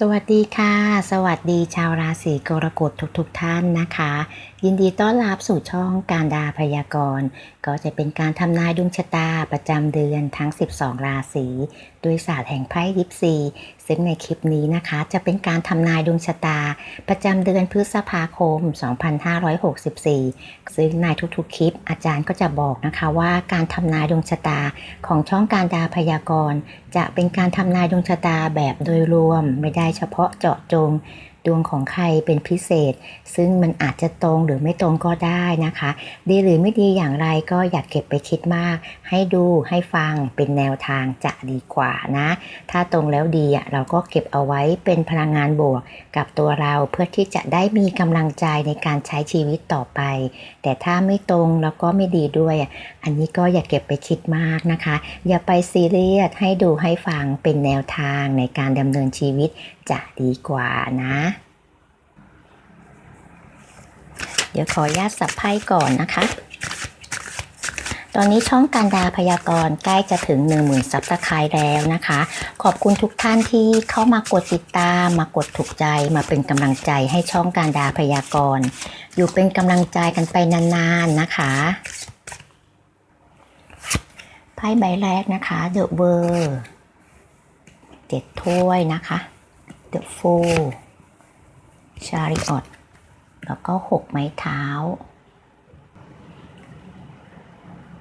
สวัสดีค่ะ สวัสดีชาวราศีกรกฎทุกๆทท่านนะคะ ยินดีต้อนรับสู่ช่องการดาพยากรณ์ ก็จะเป็นการทำนายดวงชะตาประจำเดือนทั้ง 12 ราศี ด้วยศาสตร์แห่งไพ่ยิปซีซึ่งในคลิปนี้นะคะ จะเป็นการทำนายดวงชะตา ประจำเดือนพฤษภาคม 2564 ซึ่งในทุกๆ คลิปอาจารย์ก็จะบอกนะคะว่าการทำนายดวงชะตาของช่องการดาพยากรณ์ จะเป็นการทำนายดวงชะตาแบบโดยรวมไม่ได้เฉพาะเจาะจง ดวงของใครเป็นพิเศษ ซึ่งมันอาจจะตรงหรือไม่ตรงก็ได้นะคะ ดีหรือไม่ดีอย่างไรก็อย่าเก็บไปคิดมาก ให้ดูให้ฟังเป็นแนวทางจะดีกว่านะ ถ้าตรงแล้วดีอะเราก็เก็บเอาไว้เป็นพลังงานบวก กับตัวเราเพื่อที่จะได้มีกำลังใจในการใช้ชีวิตต่อไป แต่ถ้าไม่ตรงแล้วก็ไม่ดีด้วย อันนี้ก็อย่าเก็บไปคิดมากนะคะ อย่าไปซีเรียสให้ดูให้ฟังเป็นแนวทางในการดำเนินชีวิต จะดีกว่านะ เดี๋ยวขออนุญาตสับไพ่ก่อนนะคะ ตอนนี้ช่องการดาพยากรณ์ใกล้จะถึง 10,000ซับสไครต์แล้วนะคะ ขอบคุณทุกท่านที่เข้ามากดติดตาม มากดถูกใจมาเป็นกำลังใจให้ช่องการดาพยากรณ์ อยู่เป็นกำลังใจกันไปนานๆนะคะไพ่ใบแรกนะคะ The World เจ็ดถ้วยนะคะ The Fool Chariot แล้วก็หกไม้เท้า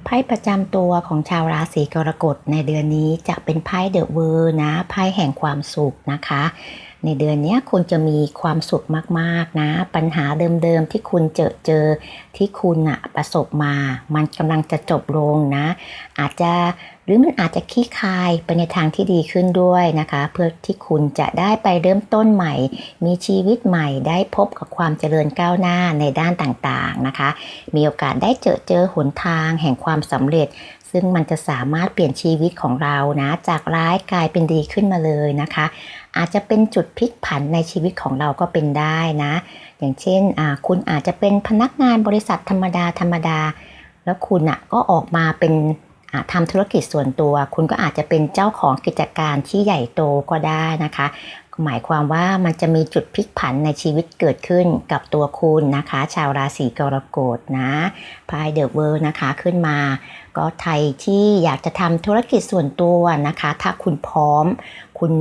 ไพ่ประจำตัวของชาวราศีกรกฎในเดือนนี้จะเป็นไพ่เดอะเวอร์นะ ไพ่แห่งความสุขนะคะ ในเดือนนี้คุณจะมีความสุขมากๆนะ ปัญหาเดิมๆที่คุณเจอเจอที่คุณอะประสบมา มันกำลังจะจบลงนะ อาจจะหรือมันอาจจะขี้คายไปในทางที่ดีขึ้นด้วยนะคะ เพื่อที่คุณจะได้ไปเริ่มต้นใหม่ มีชีวิตใหม่ได้พบกับความเจริญก้าวหน้าในด้านต่างๆนะคะ มีโอกาสได้เจอเจอหนทางแห่งความสำเร็จ ซึ่งมันจะสามารถเปลี่ยนชีวิตของเรานะ จากร้ายกลายเป็นดีขึ้นมาเลยนะคะ อาจจะเป็นจุดพลิกผันในชีวิตของเราก็เป็นได้นะ อย่างเช่นคุณอาจจะเป็นพนักงานบริษัทธรรมดาธรรมดา แล้วคุณอะก็ออกมาเป็นทำธุรกิจส่วนตัว คุณก็อาจจะเป็นเจ้าของกิจการที่ใหญ่โตก็ได้นะคะ หมายความว่ามันจะมีจุดพลิกผันในชีวิตเกิดขึ้นกับตัวคุณนะคะ ชาวราศีกรกฎนะพายเดอะเวิร์นะคะขึ้นมา ก็ไทยที่อยากจะทำธุรกิจส่วนตัวนะคะ ถ้าคุณพร้อมคุณ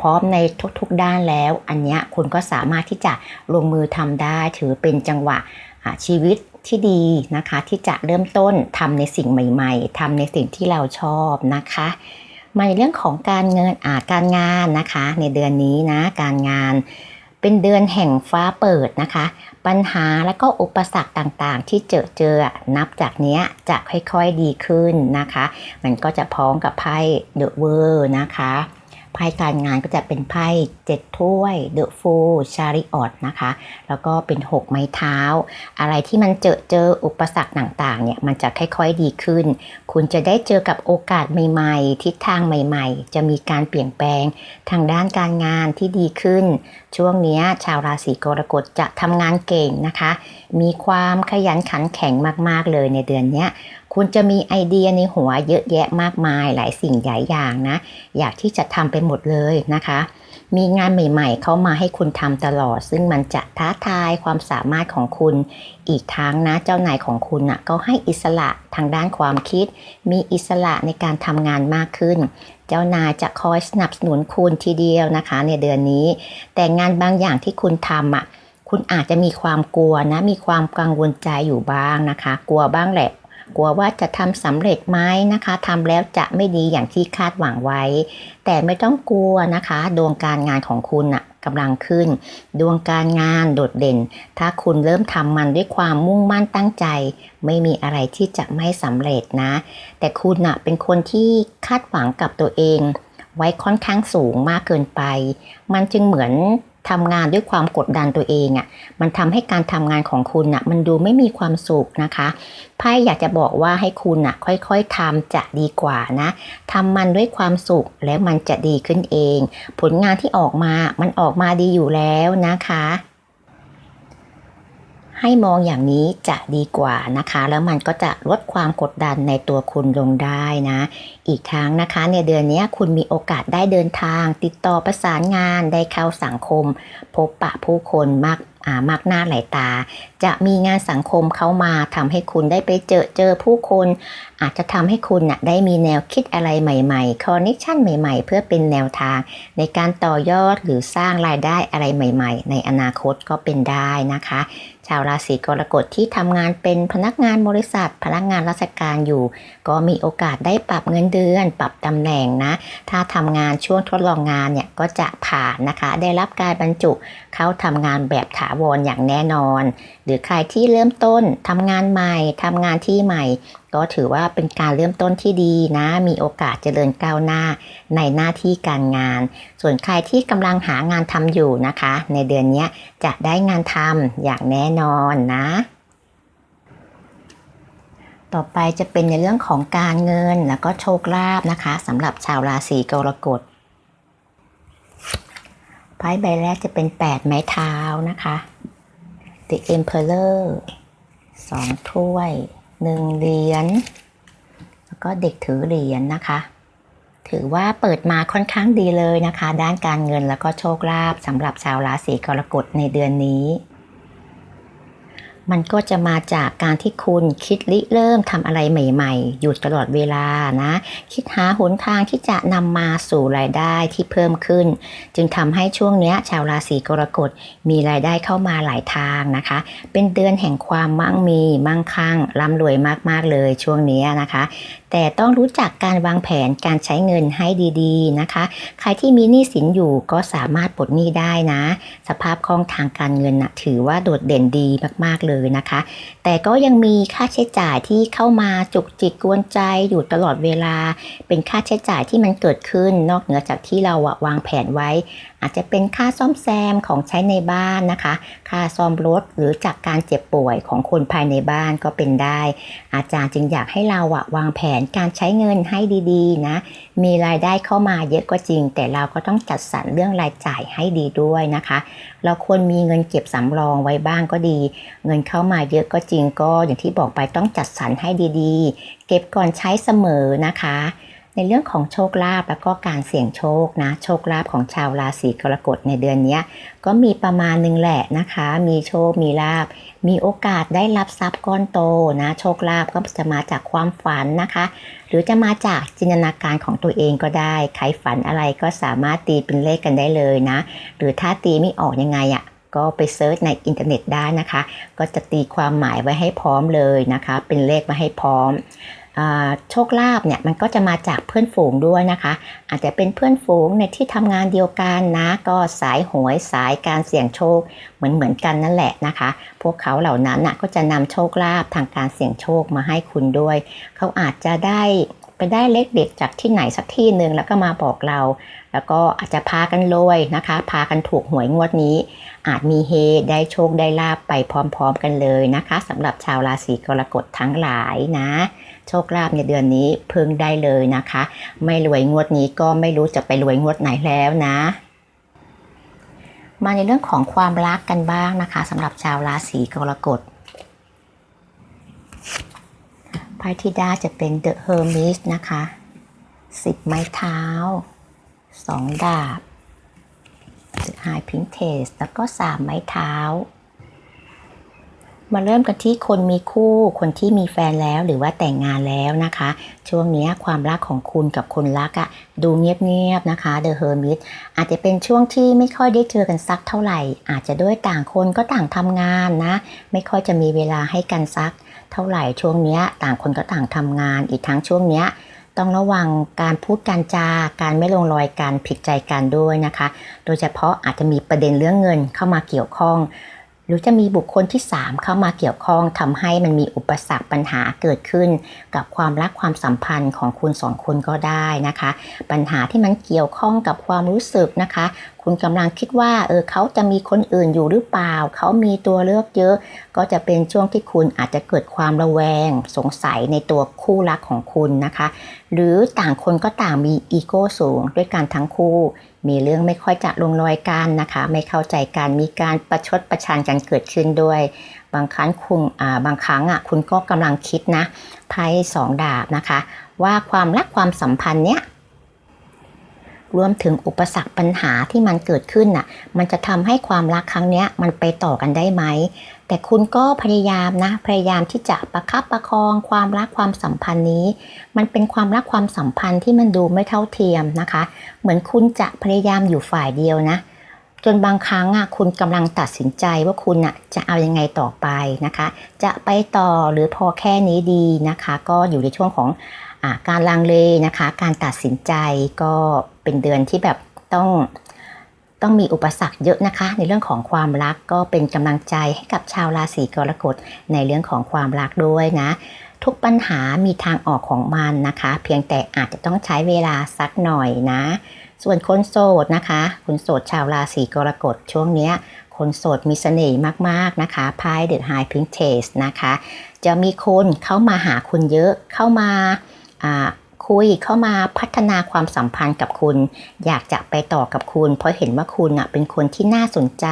พร้อมในทุกๆด้านแล้ว อันนี้คุณก็สามารถที่จะลงมือทำได้ถือเป็นจังหวะชีวิตที่ดีนะคะ ที่จะเริ่มต้นทำในสิ่งใหม่ ๆทำในสิ่งที่เราชอบนะคะ มาในเรื่องของการเงินอาการงานนะคะ ในเดือนนี้นะการงานเป็นเดือนแห่งฟ้าเปิดนะคะ ปัญหาและก็อุปสรรคต่างๆ ที่เจอเจอนับจากนี้จะค่อยๆดีขึ้นนะคะ มันก็จะพ้องกับไพ่เดอะเวอร์นะคะ ไพ่การงานก็จะเป็นไพ่เจ็ดถ้วยเดอะฟูชาริออตนะคะ แล้วก็เป็นหกไม้เท้า อะไรที่มันเจอเจออุปสรรคต่างๆเนี่ยมันจะค่อยๆดีขึ้น คุณจะได้เจอกับโอกาสใหม่ๆ ทิศทางใหม่ๆ จะมีการเปลี่ยนแปลงทางด้านการงานที่ดีขึ้น ช่วงนี้ชาวราศีกรกฎจะทำงานเก่งนะคะ มีความขยันขันแข็งมากๆเลยในเดือนนี้ คุณจะมีไอเดียในหัวเยอะแยะมากมายหลายสิ่งหลายอย่างนะ อยากที่จะทำไปหมดเลยนะคะ มีงานใหม่ๆ เข้ามาให้คุณทำตลอด ซึ่งมันจะท้าทายความสามารถของคุณ อีกทั้งนะเจ้านายของคุณนะ่ะก็ให้อิสระทางด้านความคิด มีอิสระในการทำงานมากขึ้น เจ้านายจะคอยสนับสนุนคุณทีเดียวนะคะ ในเดือนนี้ แต่งานบางอย่างที่คุณทำอะคุณอาจจะมีความกลัวนะ มีความกังวลใจอยู่บ้างนะคะ กลัวบ้างแหละ กลัวว่าจะทำสำเร็จไหมนะคะทำแล้วจะไม่ดีอย่างที่คาดหวังไว้ แต่ไม่ต้องกลัวนะคะ ดวงการงานของคุณอะกำลังขึ้น ดวงการงานโดดเด่น ถ้าคุณเริ่มทำมันด้วยความมุ่งมั่นตั้งใจ ไม่มีอะไรที่จะไม่สำเร็จนะ แต่คุณอะเป็นคนที่คาดหวังกับตัวเอง ไว้ค่อนข้างสูงมากเกินไป มันจึงเหมือน ทำงานด้วยความกดดันตัวเองอะ่ะ มันทำให้การทำงานของคุณอะ่ะ มันดูไม่มีความสุขนะคะไพ่อยากจะบอกว่าให้คุณอะ่ะ ค่อยๆทำจะดีกว่านะทำมันด้วยความสุขแล้วมันจะดีขึ้นเอง ผลงานที่ออกมา มันออกมาดีอยู่แล้วนะคะ ให้มองอย่างนี้จะดีกว่านะคะ แล้วมันก็จะลดความกดดันในตัวคุณลงได้นะ อีกทั้งนะคะในเดือนนี้คุณมีโอกาสได้เดินทาง ติดต่อประสานงานได้เข้าสังคม พบปะผู้คนมาก มากหน้าหลายตา จะมีงานสังคมเข้ามาทำให้คุณได้ไปเจอเจอผู้คน อาจจะทำให้คุณน่ะได้มีแนวคิดอะไรใหม่ๆคอนเนคชั่นใหม่ๆ เพื่อเป็นแนวทาง ในการต่อยอดหรือสร้างรายได้อะไรใหม่ ๆ ในอนาคตก็เป็นได้นะคะ ชาวราศีกรกฎที่ทำงานเป็นพนักงานบริษัท พนักงานราชการอยู่ ก็มีโอกาสได้ปรับเงินเดือน ปรับตำแหน่งนะ ถ้าทำงานช่วงทดลองงานเนี่ยก็จะผ่านนะคะ ได้รับการบรรจุเข้าทำงานแบบถาวรอย่างแน่นอน หรือใครที่เริ่มต้นทำงานใหม่ทำงานที่ใหม่ ก็ถือว่าเป็นการเริ่มต้นที่ดีนะ มีโอกาสเจริญก้าวหน้าในหน้าที่การงาน ส่วนใครที่กำลังหางานทำอยู่นะคะ ในเดือนนี้จะได้งานทำอย่างแน่นอนนะต่อไปจะเป็นในเรื่องของการเงินแล้วก็โชคลาภนะคะสำหรับชาวราศีกรกฎ ไพ่ใบแรกจะเป็น 8 ไม้เท้านะคะ The Emperor สองถ้วยหนึ่งเหรียญแล้วก็เด็กถือเหรียญนะคะ ถือว่าเปิดมาค่อนข้างดีเลยนะคะ ด้านการเงินแล้วก็โชคลาภสำหรับชาวราศีกรกฎในเดือนนี้ มันก็จะมาจากการที่คุณคิดริเริ่มทำอะไรใหม่ๆ อยู่ตลอดเวลานะ คิดหาหนทางที่จะนำมาสู่รายได้ที่เพิ่มขึ้น จึงทำให้ช่วงนี้ชาวราศีกรกฎมีรายได้เข้ามาหลายทางนะคะ เป็นเดือนแห่งความมั่งมีมั่งคั่งร่ำรวยมากๆเลยช่วงนี้นะคะ แต่ต้องรู้จักการวางแผนการใช้เงินให้ดีๆนะคะ ใครที่มีหนี้สินอยู่ก็สามารถปลดหนี้ได้นะ สภาพคล่องทางการเงินนะถือว่าโดดเด่นดีมากๆเลยนะคะ แต่ก็ยังมีค่าใช้จ่ายที่เข้ามาจุกจิกกวนใจอยู่ตลอดเวลา เป็นค่าใช้จ่ายที่มันเกิดขึ้นนอกเหนือจากที่เราวางแผนไว้อาจจะเป็นค่าซ่อมแซมของใช้ในบ้านนะคะ ค่าซ่อมรถหรือจากการเจ็บป่วยของคนภายในบ้านก็เป็นได้ อาจารย์จึงอยากให้เราอะวางแผนการใช้เงินให้ดีๆนะ มีรายได้เข้ามาเยอะก็จริง แต่เราก็ต้องจัดสรรเรื่องรายจ่ายให้ดีด้วยนะคะ เราควรมีเงินเก็บสำรองไว้บ้างก็ดี เงินเข้ามาเยอะก็จริงก็อย่างที่บอกไปต้องจัดสรรให้ดีๆ เก็บก่อนใช้เสมอนะคะ ในเรื่องของโชคลาภแล้วก็การเสี่ยงโชคนะโชคลาภของชาวราศีกรกฎในเดือนนี้ก็มีประมาณหนึงแหละนะคะ มีโชคมีลาบมีโอกาสได้รับทรัพย์ก้อนโตนะโชคลาภก็จะมาจากความฝันนะคะ หรือจะมาจากจินตนาการของตัวเองก็ได้ใครฝันอะไรก็สามารถตีเป็นเลขกันได้เลยนะ หรือถ้าตีไม่ออกยังไงอะ่ะก็ไปเซิร์ชในอินเทอร์เน็ตได้นะคะ ก็จะตีความหมายไว้ให้พร้อมเลยนะคะ เป็นเลขมาให้พร้อมโชคลาภเนี่ยมันก็จะมาจากเพื่อนฝูงด้วยนะคะ อาจจะเป็นเพื่อนฝูงในที่ทำงานเดียวกันนะ ก็สายหวยสายการเสี่ยงโชคเหมือนเหมือนกันนั่นแหละนะคะ พวกเขาเหล่านั้นน่ะก็จะนำโชคลาภทางการเสี่ยงโชคมาให้คุณด้วย เขาอาจจะได้ไปได้เลขเด็ดจากที่ไหนสักที่หนึ่งแล้วก็มาบอกเรา แล้วก็อาจจะพากันรวยนะคะ พากันถูกหวยงวดนี้ อาจมีเฮได้โชคได้ลาบไปพร้อม ๆ กันเลยนะคะสำหรับชาวราศีกรกฎทั้งหลายนะ โชคลาภในเดือนนี้พิ่งได้เลยนะคะ ไม่รวยงวดนี้ก็ไม่รู้จะไปรวยงวดไหนแล้วนะ มาในเรื่องของความรักกันบ้างนะคะสำหรับชาวราศีกรกฎไพ่ที่ได้จะเป็น The Hermit นะคะสิบไม้เท้าสองดาบ The High Princess แล้วก็สามไม้เท้า มาเริ่มกันที่คนมีคู่ คนที่มีแฟนแล้วหรือว่าแต่งงานแล้วนะคะ ช่วงนี้ความรักของคุณกับคนรักอะดูเงียบๆนะคะ The Hermit อาจจะเป็นช่วงที่ไม่ค่อยได้เจอกันสักเท่าไหร่ อาจจะด้วยต่างคนก็ต่างทำงานนะ ไม่ค่อยจะมีเวลาให้กันสัก เท่าไหร่ช่วงนี้ต่างคนก็ต่างทำงาน อีกทั้งช่วงนี้ต้องระวังการพูดการจาการไม่ลงรอยกันผิดใจกันด้วยนะคะ โดยเฉพาะอาจจะมีประเด็นเรื่องเงินเข้ามาเกี่ยวข้อง หรือจะมีบุคคลที่ 3 เข้ามาเกี่ยวข้องทำให้มันมีอุปสรรคปัญหาเกิดขึ้น กับความรักความสัมพันธ์ของคุณสองคนก็ได้นะคะ ปัญหาที่มันเกี่ยวข้องกับความรู้สึกนะคะคุณกำลังคิดว่าเออเขาจะมีคนอื่นอยู่หรือเปล่า เขามีตัวเลือกเยอะ ก็จะเป็นช่วงที่คุณอาจจะเกิดความระแวง สงสัยในตัวคู่รักของคุณนะคะ หรือต่างคนก็ต่างมีอีโก้สูงด้วยกันทั้งคู่ มีเรื่องไม่ค่อยจะลงรอยกันนะคะ ไม่เข้าใจกันมีการประชดประชันกันเกิดขึ้นด้วย บางครั้งคุณอ่าบางครั้งอะคุณก็กำลังคิดนะไพ่สองดาบนะคะ ว่าความรักความสัมพันธ์เนี้ย รวมถึงอุปสรรคปัญหาที่มันเกิดขึ้นน่ะ มันจะทำให้ความรักครั้งเนี้ยมันไปต่อกันได้ไหม แต่คุณก็พยายามนะ พยายามที่จะประคับประคองความรักความสัมพันธ์นี้ มันเป็นความรักความสัมพันธ์ที่มันดูไม่เท่าเทียมนะคะ เหมือนคุณจะพยายามอยู่ฝ่ายเดียวนะ จนบางครั้งอะคุณกำลังตัดสินใจว่าคุณอะจะเอายังไงต่อไปนะคะ จะไปต่อหรือพอแค่นี้ดีนะคะ ก็อยู่ในช่วงของ การลังเลนะคะ การตัดสินใจก็เป็นเดือนที่แบบต้องต้องมีอุปสรรคเยอะนะคะ ในเรื่องของความรักก็เป็นกำลังใจให้กับชาวราศีกรกฎในเรื่องของความรักด้วยนะ ทุกปัญหามีทางออกของมันนะคะ เพียงแต่อาจจะต้องใช้เวลาสักหน่อยนะ ส่วนคนโสดนะคะคนโสดชาวราศีกรกฎช่วงเนี้ยคนโสดมีเสน่ห์มากๆนะคะไพ่เดอะไฮพิงเทสนะคะ จะมีคนเข้ามาหาคุณเยอะเข้ามา คุยเข้ามาพัฒนาความสัมพันธ์กับคุณ อยากจะไปต่อกับคุณ เพราะเห็นว่าคุณอะเป็นคนที่น่าสนใจ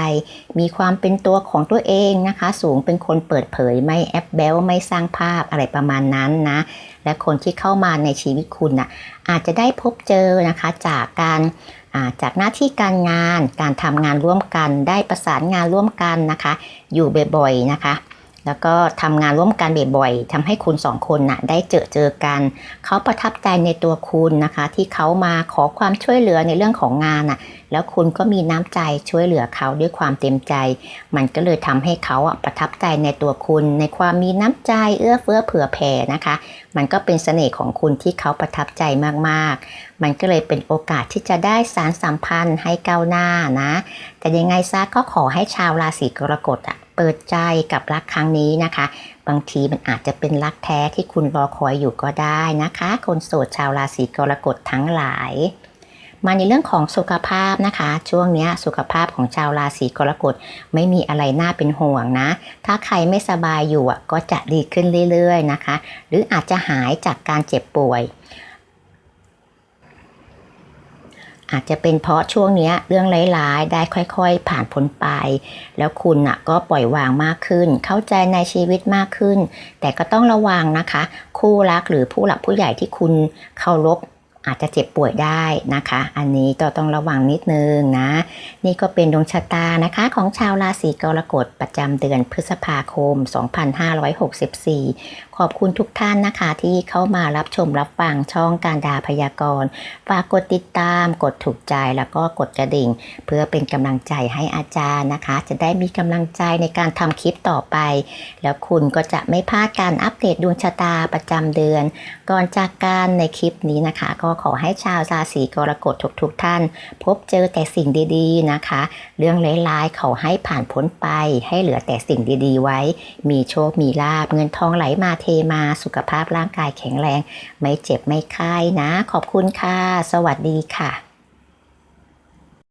มีความเป็นตัวของตัวเองนะคะ สูงเป็นคนเปิดเผยไม่แอปเบลไม่สร้างภาพอะไรประมาณนั้นนะ และคนที่เข้ามาในชีวิตคุณอะอาจจะได้พบเจอนะคะจากการจากหน้าที่การงานการทำงานร่วมกัน ได้ประสานงานร่วมกันนะคะ อยู่บ่อยๆนะคะ แล้วก็ทำงานร่วมกันบ่อยๆทำให้คุณสองคนน่ะได้เจอเจอกัน เขาประทับใจในตัวคุณนะคะ ที่เขามาขอความช่วยเหลือในเรื่องของงานน่ะ แล้วคุณก็มีน้ำใจช่วยเหลือเขาด้วยความเต็มใจ มันก็เลยทำให้เขาประทับใจในตัวคุณ ในความมีน้ำใจเอื้อเฟื้อเผื่อแผ่นะคะ มันก็เป็นเสน่ห์ของคุณที่เขาประทับใจมากๆ มันก็เลยเป็นโอกาสที่จะได้สารสัมพันธ์ให้ก้าวหน้านะ แต่ยังไงซะก็ขอให้ชาวราศีกรกฎอะเปิดใจกับรักครั้งนี้นะคะ บางทีมันอาจจะเป็นรักแท้ที่คุณรอคอยอยู่ก็ได้นะคะ คนโสดชาวราศีกรกฎทั้งหลาย มาในเรื่องของสุขภาพนะคะ ช่วงนี้สุขภาพของชาวราศีกรกฎไม่มีอะไรน่าเป็นห่วงนะ ถ้าใครไม่สบายอยู่อะก็จะดีขึ้นเรื่อยๆนะคะ หรืออาจจะหายจากการเจ็บป่วย อาจจะเป็นเพราะช่วงนี้เรื่องร้ายๆ ได้ค่อยๆ ผ่านพ้นไป แล้วคุณน่ะก็ปล่อยวางมากขึ้น เข้าใจในชีวิตมากขึ้น แต่ก็ต้องระวังนะคะ คู่รักหรือผู้หลักผู้ใหญ่ที่คุณเคารพ อาจจะเจ็บป่วยได้นะคะ อันนี้ก็ต้องระวังนิดนึงนะ นี่ก็เป็นดวงชะตานะคะ ของชาวราศีกรกฎประจำเดือนพฤษภาคม 2564 ขอบคุณทุกท่านนะคะที่เข้ามารับชมรับฟังช่องการดาพยากรณ์ฝากกดติดตาม กดถูกใจแล้วก็กดกระดิ่ง เพื่อเป็นกำลังใจให้อาจารย์นะคะ จะได้มีกำลังใจในการทำคลิปต่อไป แล้วคุณก็จะไม่พลาดการอัปเดตดวงชะตาประจำเดือน ก่อนจากการในคลิปนี้นะคะ ก็ขอให้ชาวราศีกรกฎทุกๆท่าน พบเจอแต่สิ่งดีๆนะคะ เรื่องร้ายๆเขาให้ผ่านพ้นไป ให้เหลือแต่สิ่งดีๆ ไว้ มีโชคมีลาบเงินทองไหลมาเทมาสุขภาพร่างกายแข็งแรง ไม่เจ็บไม่ไข้นะ ขอบคุณค่ะ สวัสดีค่ะ